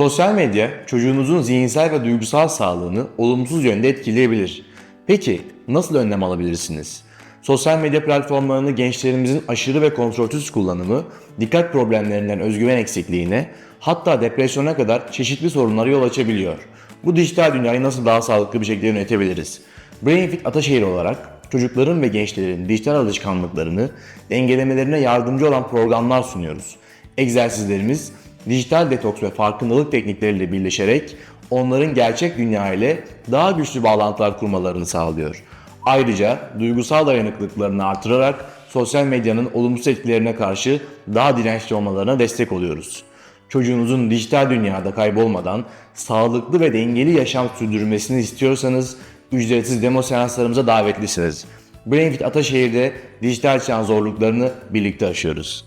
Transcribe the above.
Sosyal medya çocuğunuzun zihinsel ve duygusal sağlığını olumsuz yönde etkileyebilir. Peki nasıl önlem alabilirsiniz? Sosyal medya platformlarını gençlerimizin aşırı ve kontrolsüz kullanımı, dikkat problemlerinden özgüven eksikliğine, hatta depresyona kadar çeşitli sorunlara yol açabiliyor. Bu dijital dünyayı nasıl daha sağlıklı bir şekilde yönetebiliriz? Brainfit Ataşehir olarak çocukların ve gençlerin dijital alışkanlıklarını dengelemelerine yardımcı olan programlar sunuyoruz. Egzersizlerimiz dijital detoks ve farkındalık teknikleriyle birleşerek onların gerçek dünya ile daha güçlü bağlantılar kurmalarını sağlıyor. Ayrıca duygusal dayanıklılıklarını artırarak sosyal medyanın olumsuz etkilerine karşı daha dirençli olmalarına destek oluyoruz. Çocuğunuzun dijital dünyada kaybolmadan sağlıklı ve dengeli yaşam sürdürmesini istiyorsanız ücretsiz demo seanslarımıza davetlisiniz. Brainfit Ataşehir'de dijital çağın zorluklarını birlikte aşıyoruz.